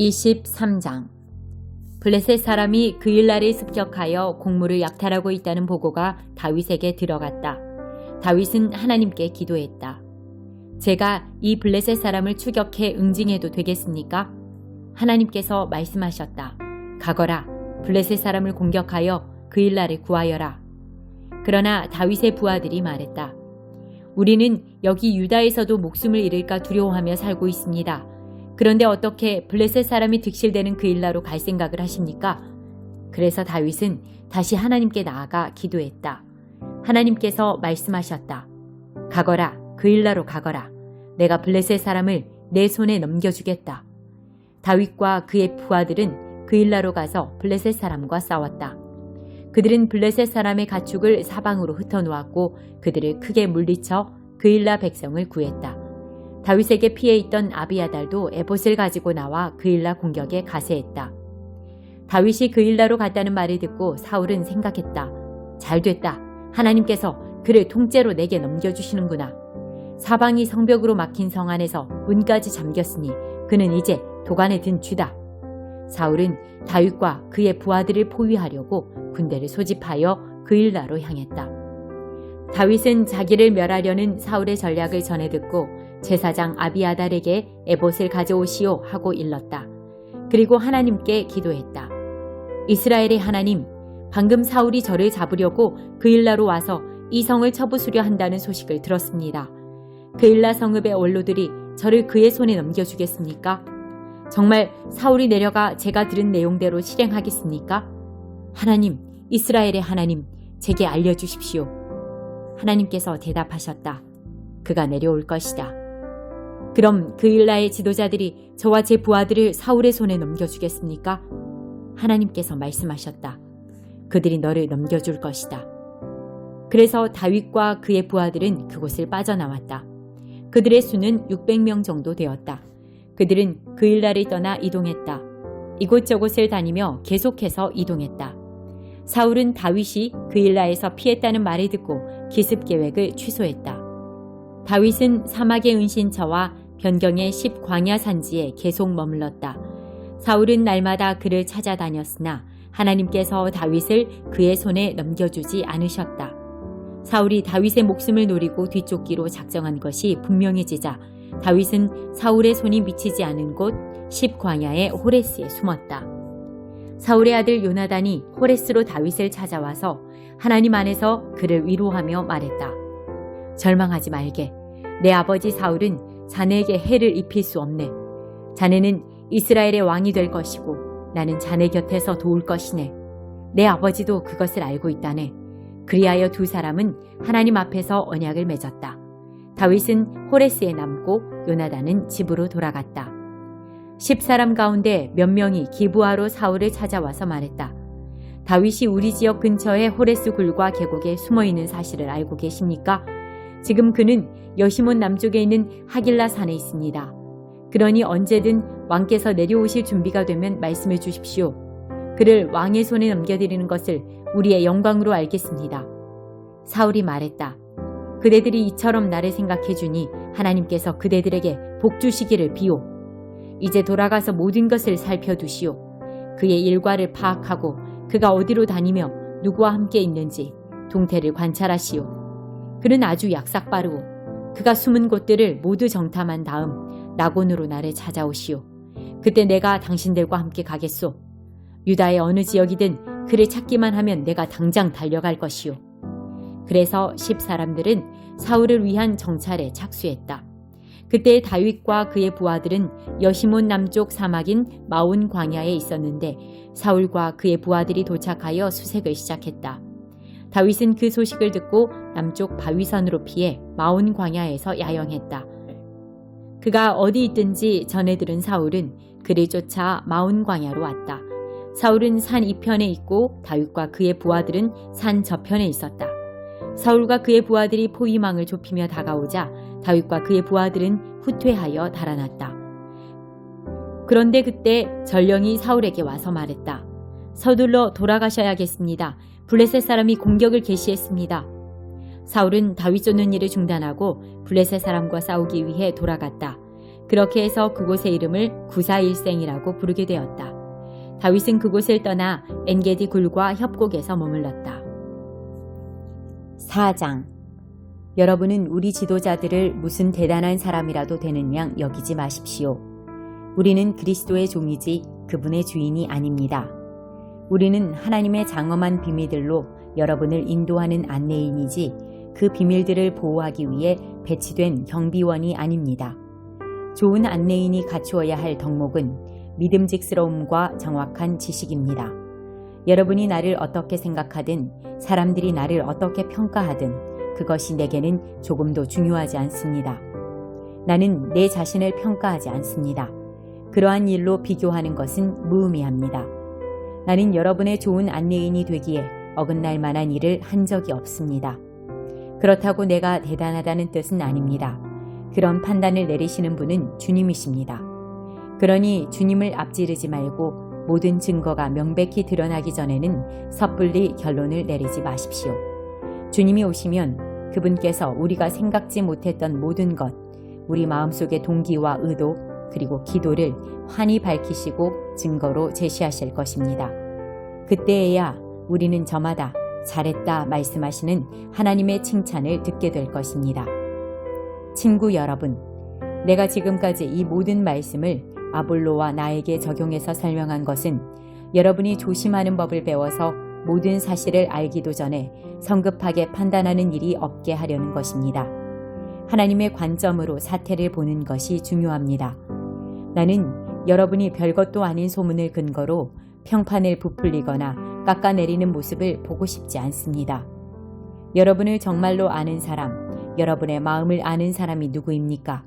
23장 블레셋 사람이 그 일날에 습격하여 공무를 약탈하고 있다는 보고가 다윗에게 들어갔다. 다윗은 하나님께 기도했다. 제가 이 블레셋 사람을 추격해 응징해도 되겠습니까? 하나님께서 말씀하셨다. 가거라. 블레셋 사람을 공격하여 그 일날에 구하여라. 그러나 다윗의 부하들이 말했다. 우리는 여기 유다에서도 목숨을 잃을까 두려워하며 살고 있습니다. 그런데 어떻게 블레셋 사람이 득실되는 그 일라로 갈 생각을 하십니까? 그래서 다윗은 다시 하나님께 나아가 기도했다. 하나님께서 말씀하셨다. 가거라, 그 일라로 가거라. 내가 블레셋 사람을 내 손에 넘겨주겠다. 다윗과 그의 부하들은 그 일라로 가서 블레셋 사람과 싸웠다. 그들은 블레셋 사람의 가축을 사방으로 흩어놓았고 그들을 크게 물리쳐 그 일라 백성을 구했다. 다윗에게 피해 있던 아비아달도 에봇을 가지고 나와 그 일라 공격에 가세했다. 다윗이 그 일라로 갔다는 말을 듣고 사울은 생각했다. 잘 됐다. 하나님께서 그를 통째로 내게 넘겨주시는구나. 사방이 성벽으로 막힌 성 안에서 문까지 잠겼으니 그는 이제 도관에 든 쥐다. 사울은 다윗과 그의 부하들을 포위하려고 군대를 소집하여 그 일라로 향했다. 다윗은 자기를 멸하려는 사울의 전략을 전해 듣고 제사장 아비아달에게 에봇을 가져오시오 하고 일렀다. 그리고 하나님께 기도했다. 이스라엘의 하나님, 방금 사울이 저를 잡으려고 그 일라로 와서 이 성을 쳐부수려 한다는 소식을 들었습니다. 그 일라 성읍의 원로들이 저를 그의 손에 넘겨주겠습니까? 정말 사울이 내려가 제가 들은 내용대로 실행하겠습니까? 하나님, 이스라엘의 하나님, 제게 알려주십시오. 하나님께서 대답하셨다. 그가 내려올 것이다. 그럼 그 일라의 지도자들이 저와 제 부하들을 사울의 손에 넘겨주겠습니까? 하나님께서 말씀하셨다. 그들이 너를 넘겨줄 것이다. 그래서 다윗과 그의 부하들은 그곳을 빠져나왔다. 그들의 수는 600명 정도 되었다. 그들은 그 일날을 떠나 이동했다. 이곳저곳을 다니며 계속해서 이동했다. 사울은 다윗이 그 일라에서 피했다는 말을 듣고 기습 계획을 취소했다. 다윗은 사막의 은신처와 변경의 십 광야 산지에 계속 머물렀다. 사울은 날마다 그를 찾아다녔으나 하나님께서 다윗을 그의 손에 넘겨주지 않으셨다. 사울이 다윗의 목숨을 노리고 뒤쫓기로 작정한 것이 분명해지자 다윗은 사울의 손이 미치지 않은 곳 십광야의 호레스에 숨었다. 사울의 아들 요나단이 호레스로 다윗을 찾아와서 하나님 안에서 그를 위로하며 말했다. 절망하지 말게. 내 아버지 사울은 자네에게 해를 입힐 수 없네. 자네는 이스라엘의 왕이 될 것이고 나는 자네 곁에서 도울 것이네. 내 아버지도 그것을 알고 있다네. 그리하여 두 사람은 하나님 앞에서 언약을 맺었다. 다윗은 호레스에 남고 요나단은 집으로 돌아갔다. 십 사람 가운데 몇 명이 기부하러 사울을 찾아와서 말했다. 다윗이 우리 지역 근처의 호레스 굴과 계곡에 숨어 있는 사실을 알고 계십니까? 지금 그는 여시몬 남쪽에 있는 하길라 산에 있습니다. 그러니 언제든 왕께서 내려오실 준비가 되면 말씀해 주십시오. 그를 왕의 손에 넘겨드리는 것을 우리의 영광으로 알겠습니다. 사울이 말했다. 그대들이 이처럼 나를 생각해 주니 하나님께서 그대들에게 복 주시기를 비오. 이제 돌아가서 모든 것을 살펴두시오. 그의 일과를 파악하고 그가 어디로 다니며 누구와 함께 있는지 동태를 관찰하시오. 그는 아주 약삭빠르고 그가 숨은 곳들을 모두 정탐한 다음 낙원으로 나를 찾아오시오. 그때 내가 당신들과 함께 가겠소. 유다의 어느 지역이든 그를 찾기만 하면 내가 당장 달려갈 것이오. 그래서 십 사람들은 사울을 위한 정찰에 착수했다. 그때 다윗과 그의 부하들은 여시몬 남쪽 사막인 마온 광야에 있었는데 사울과 그의 부하들이 도착하여 수색을 시작했다. 다윗은 그 소식을 듣고 남쪽 바위산으로 피해 마온 광야에서 야영했다. 그가 어디 있든지 전해 들은 사울은 그를 쫓아 마온 광야로 왔다. 사울은 산 이편에 있고 다윗과 그의 부하들은 산 저편에 있었다. 사울과 그의 부하들이 포위망을 좁히며 다가오자 다윗과 그의 부하들은 후퇴하여 달아났다. 그런데 그때 전령이 사울에게 와서 말했다. 서둘러 돌아가셔야겠습니다. 블레셋 사람이 공격을 개시했습니다. 사울은 다윗 쫓는 일을 중단하고 블레셋 사람과 싸우기 위해 돌아갔다. 그렇게 해서 그곳의 이름을 구사일생이라고 부르게 되었다. 다윗은 그곳을 떠나 엔게디 굴과 협곡에서 머물렀다. 4장 여러분은 우리 지도자들을 무슨 대단한 사람이라도 되는 양 여기지 마십시오. 우리는 그리스도의 종이지 그분의 주인이 아닙니다. 우리는 하나님의 장엄한 비밀들로 여러분을 인도하는 안내인이지 그 비밀들을 보호하기 위해 배치된 경비원이 아닙니다. 좋은 안내인이 갖추어야 할 덕목은 믿음직스러움과 정확한 지식입니다. 여러분이 나를 어떻게 생각하든 사람들이 나를 어떻게 평가하든 그것이 내게는 조금도 중요하지 않습니다. 나는 내 자신을 평가하지 않습니다. 그러한 일로 비교하는 것은 무의미합니다. 나는 여러분의 좋은 안내인이 되기에 어긋날 만한 일을 한 적이 없습니다. 그렇다고 내가 대단하다는 뜻은 아닙니다. 그런 판단을 내리시는 분은 주님이십니다. 그러니 주님을 앞지르지 말고 모든 증거가 명백히 드러나기 전에는 섣불리 결론을 내리지 마십시오. 주님이 오시면 그분께서 우리가 생각지 못했던 모든 것, 우리 마음속의 동기와 의도, 그리고 기도를 환히 밝히시고 증거로 제시하실 것입니다. 그때에야 우리는 저마다 잘했다 말씀하시는 하나님의 칭찬을 듣게 될 것입니다. 친구 여러분, 내가 지금까지 이 모든 말씀을 아볼로와 나에게 적용해서 설명한 것은 여러분이 조심하는 법을 배워서 모든 사실을 알기도 전에 성급하게 판단하는 일이 없게 하려는 것입니다. 하나님의 관점으로 사태를 보는 것이 중요합니다. 나는 여러분이 별것도 아닌 소문을 근거로 평판을 부풀리거나 깎아내리는 모습을 보고 싶지 않습니다. 여러분을 정말로 아는 사람, 여러분의 마음을 아는 사람이 누구입니까?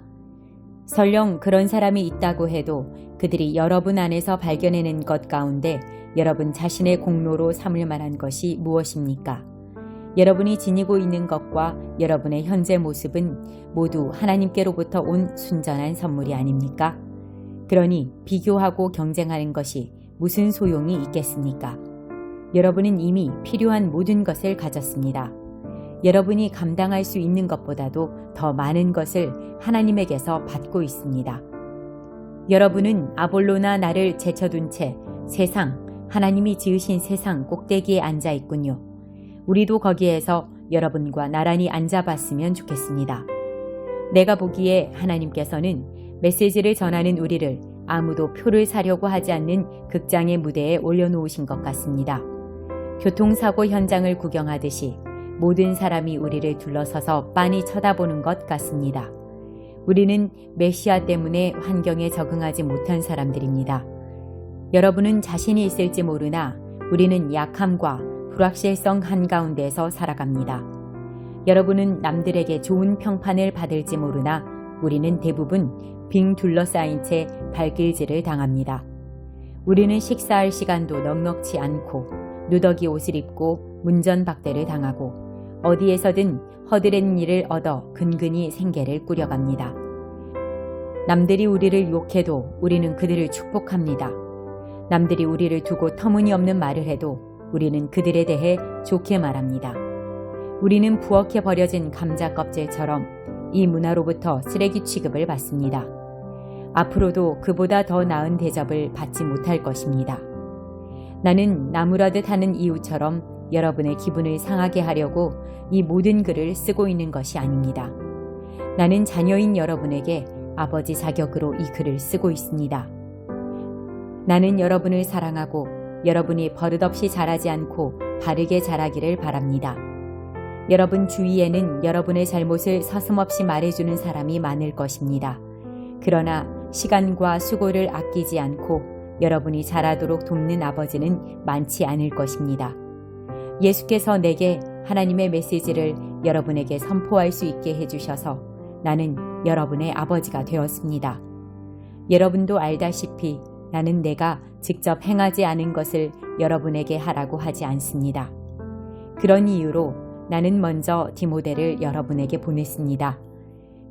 설령 그런 사람이 있다고 해도 그들이 여러분 안에서 발견해낸 것 가운데 여러분 자신의 공로로 삼을 만한 것이 무엇입니까? 여러분이 지니고 있는 것과 여러분의 현재 모습은 모두 하나님께로부터 온 순전한 선물이 아닙니까? 그러니 비교하고 경쟁하는 것이 무슨 소용이 있겠습니까? 여러분은 이미 필요한 모든 것을 가졌습니다. 여러분이 감당할 수 있는 것보다도 더 많은 것을 하나님에게서 받고 있습니다. 여러분은 아볼로나 나를 제쳐둔 채 세상, 하나님이 지으신 세상 꼭대기에 앉아 있군요. 우리도 거기에서 여러분과 나란히 앉아봤으면 좋겠습니다. 내가 보기에 하나님께서는 메시지를 전하는 우리를 아무도 표를 사려고 하지 않는 극장의 무대에 올려놓으신 것 같습니다. 교통사고 현장을 구경하듯이 모든 사람이 우리를 둘러서서 빤히 쳐다보는 것 같습니다. 우리는 메시아 때문에 환경에 적응하지 못한 사람들입니다. 여러분은 자신이 있을지 모르나 우리는 약함과 불확실성 한가운데서 살아갑니다. 여러분은 남들에게 좋은 평판을 받을지 모르나 우리는 대부분 빙 둘러싸인 채 발길질을 당합니다. 우리는 식사할 시간도 넉넉치 않고 누더기 옷을 입고 문전박대를 당하고 어디에서든 허드렛 일을 얻어 근근히 생계를 꾸려갑니다. 남들이 우리를 욕해도 우리는 그들을 축복합니다. 남들이 우리를 두고 터무니없는 말을 해도 우리는 그들에 대해 좋게 말합니다. 우리는 부엌에 버려진 감자 껍질처럼 이 문화로부터 쓰레기 취급을 받습니다. 앞으로도 그보다 더 나은 대접을 받지 못할 것입니다. 나는 나무라듯 하는 이유처럼 여러분의 기분을 상하게 하려고 이 모든 글을 쓰고 있는 것이 아닙니다. 나는 자녀인 여러분에게 아버지 자격으로 이 글을 쓰고 있습니다. 나는 여러분을 사랑하고 여러분이 버릇없이 자라지 않고 바르게 자라기를 바랍니다. 여러분 주위에는 여러분의 잘못을 서슴없이 말해주는 사람이 많을 것입니다. 그러나 시간과 수고를 아끼지 않고 여러분이 자라도록 돕는 아버지는 많지 않을 것입니다. 예수께서 내게 하나님의 메시지를 여러분에게 선포할 수 있게 해주셔서 나는 여러분의 아버지가 되었습니다. 여러분도 알다시피 나는 내가 직접 행하지 않은 것을 여러분에게 하라고 하지 않습니다. 그런 이유로 나는 먼저 디모데를 여러분에게 보냈습니다.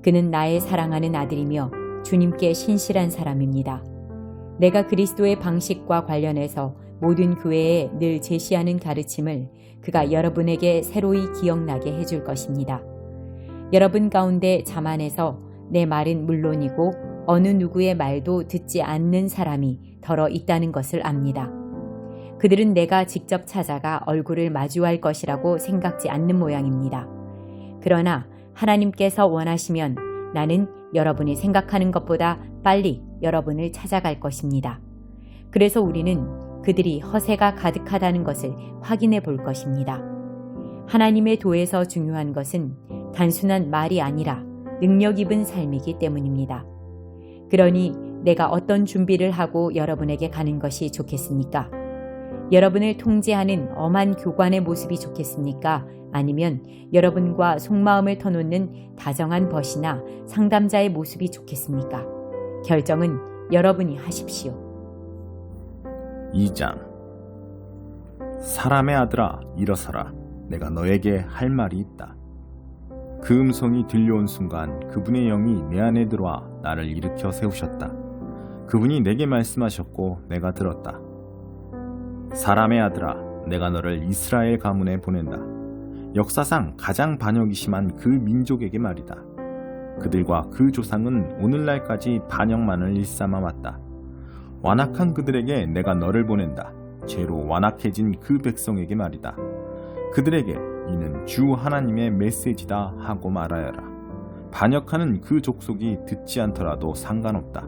그는 나의 사랑하는 아들이며 주님께 신실한 사람입니다. 내가 그리스도의 방식과 관련해서 모든 교회에 늘 제시하는 가르침을 그가 여러분에게 새로이 기억나게 해줄 것입니다. 여러분 가운데 자만해서 내 말은 물론이고 어느 누구의 말도 듣지 않는 사람이 더러 있다는 것을 압니다. 그들은 내가 직접 찾아가 얼굴을 마주할 것이라고 생각지 않는 모양입니다. 그러나 하나님께서 원하시면 나는 여러분이 생각하는 것보다 빨리 여러분을 찾아갈 것입니다. 그래서 우리는 그들이 허세가 가득하다는 것을 확인해 볼 것입니다. 하나님의 도에서 중요한 것은 단순한 말이 아니라 능력 입은 삶이기 때문입니다. 그러니 내가 어떤 준비를 하고 여러분에게 가는 것이 좋겠습니까? 여러분을 통제하는 엄한 교관의 모습이 좋겠습니까? 아니면 여러분과 속마음을 터놓는 다정한 벗이나 상담자의 모습이 좋겠습니까? 결정은 여러분이 하십시오. 2장 사람의 아들아 일어서라 내가 너에게 할 말이 있다. 그 음성이 들려온 순간 그분의 영이 내 안에 들어와 나를 일으켜 세우셨다. 그분이 내게 말씀하셨고 내가 들었다. 사람의 아들아 내가 너를 이스라엘 가문에 보낸다. 역사상 가장 반역이 심한 그 민족에게 말이다. 그들과 그 조상은 오늘날까지 반역만을 일삼아 왔다. 완악한 그들에게 내가 너를 보낸다. 죄로 완악해진 그 백성에게 말이다. 그들에게 이는 주 하나님의 메시지다 하고 말하여라. 반역하는 그 족속이 듣지 않더라도 상관없다.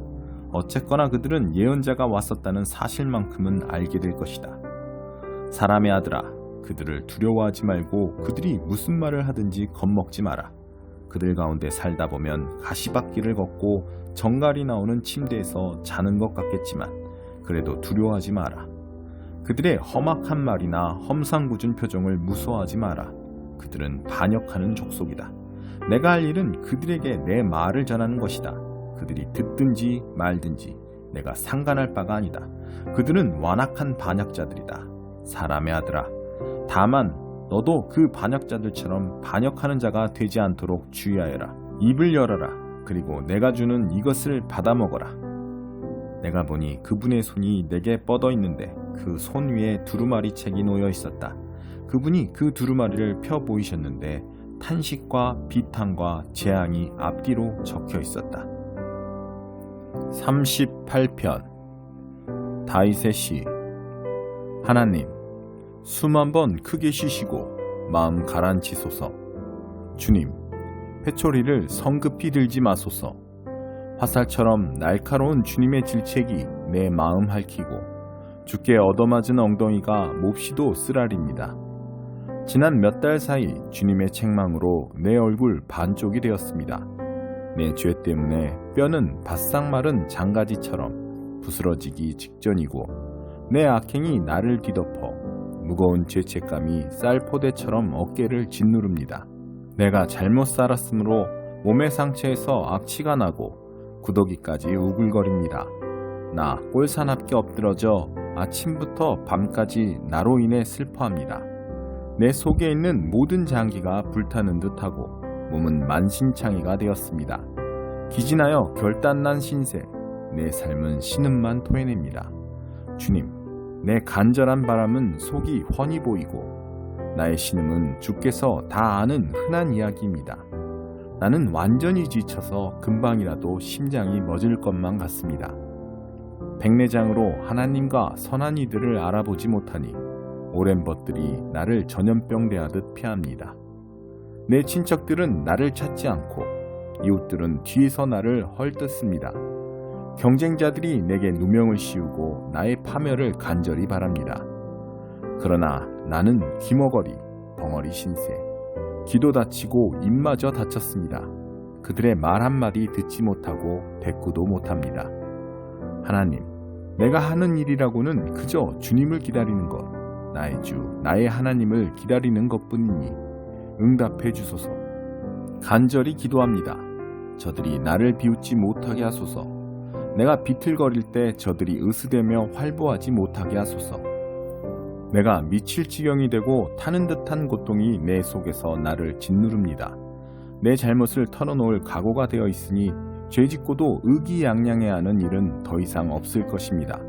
어쨌거나 그들은 예언자가 왔었다는 사실만큼은 알게 될 것이다. 사람의 아들아, 그들을 두려워하지 말고 그들이 무슨 말을 하든지 겁먹지 마라. 그들 가운데 살다 보면 가시밭길을 걷고 정갈이 나오는 침대에서 자는 것 같겠지만 그래도 두려워하지 마라. 그들의 험악한 말이나 험상궂은 표정을 무서워하지 마라. 그들은 반역하는 족속이다. 내가 할 일은 그들에게 내 말을 전하는 것이다. 그들이 듣든지 말든지 내가 상관할 바가 아니다. 그들은 완악한 반역자들이다. 사람의 아들아. 다만 너도 그 반역자들처럼 반역하는 자가 되지 않도록 주의하여라. 입을 열어라. 그리고 내가 주는 이것을 받아 먹어라. 내가 보니 그분의 손이 내게 뻗어 있는데 그 손 위에 두루마리 책이 놓여 있었다. 그분이 그 두루마리를 펴 보이셨는데 탄식과 비탄과 재앙이 앞뒤로 적혀 있었다. 38편 다윗의 시 하나님 숨 한번 크게 쉬시고 마음 가라앉히소서 주님 회초리를 성급히 들지 마소서 화살처럼 날카로운 주님의 질책이 내 마음 핥히고 주께 얻어맞은 엉덩이가 몹시도 쓰라립니다. 지난 몇 달 사이 주님의 책망으로 내 얼굴 반쪽이 되었습니다. 내 죄 때문에 뼈는 바싹 마른 장가지처럼 부스러지기 직전이고 내 악행이 나를 뒤덮어 무거운 죄책감이 쌀포대처럼 어깨를 짓누릅니다. 내가 잘못 살았으므로 몸의 상처에서 악취가 나고 구더기까지 우글거립니다. 나 꼴사납게 엎드러져 아침부터 밤까지 나로 인해 슬퍼합니다. 내 속에 있는 모든 장기가 불타는 듯하고 몸은 만신창이가 되었습니다. 기진하여 결단난 신세, 내 삶은 신음만 토해냅니다. 주님, 내 간절한 바람은 속이 훤히 보이고 나의 신음은 주께서 다 아는 흔한 이야기입니다. 나는 완전히 지쳐서 금방이라도 심장이 멎을 것만 같습니다. 백내장으로 하나님과 선한 이들을 알아보지 못하니 오랜 벗들이 나를 전염병 대하듯 피합니다. 내 친척들은 나를 찾지 않고 이웃들은 뒤에서 나를 헐뜯습니다. 경쟁자들이 내게 누명을 씌우고 나의 파멸을 간절히 바랍니다. 그러나 나는 귀머거리, 벙어리 신세, 귀도 다치고 입마저 다쳤습니다. 그들의 말 한마디 듣지 못하고 대꾸도 못합니다. 하나님, 내가 하는 일이라고는 그저 주님을 기다리는 것, 나의 주, 나의 하나님을 기다리는 것 뿐이니 응답해 주소서. 간절히 기도합니다. 저들이 나를 비웃지 못하게 하소서. 내가 비틀거릴 때 저들이 으스대며 활보하지 못하게 하소서. 내가 미칠 지경이 되고 타는 듯한 고통이 내 속에서 나를 짓누릅니다. 내 잘못을 털어놓을 각오가 되어 있으니 죄 짓고도 의기양양해야 하는 일은 더 이상 없을 것입니다.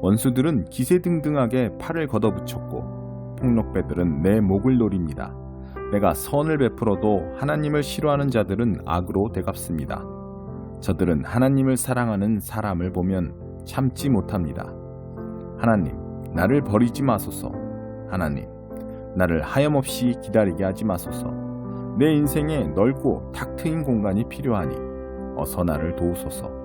원수들은 기세등등하게 팔을 걷어붙였고 폭력배들은 내 목을 노립니다. 내가 선을 베풀어도 하나님을 싫어하는 자들은 악으로 대갚습니다. 저들은 하나님을 사랑하는 사람을 보면 참지 못합니다. 하나님, 나를 버리지 마소서. 하나님, 나를 하염없이 기다리게 하지 마소서. 내 인생에 넓고 탁 트인 공간이 필요하니 어서 나를 도우소서.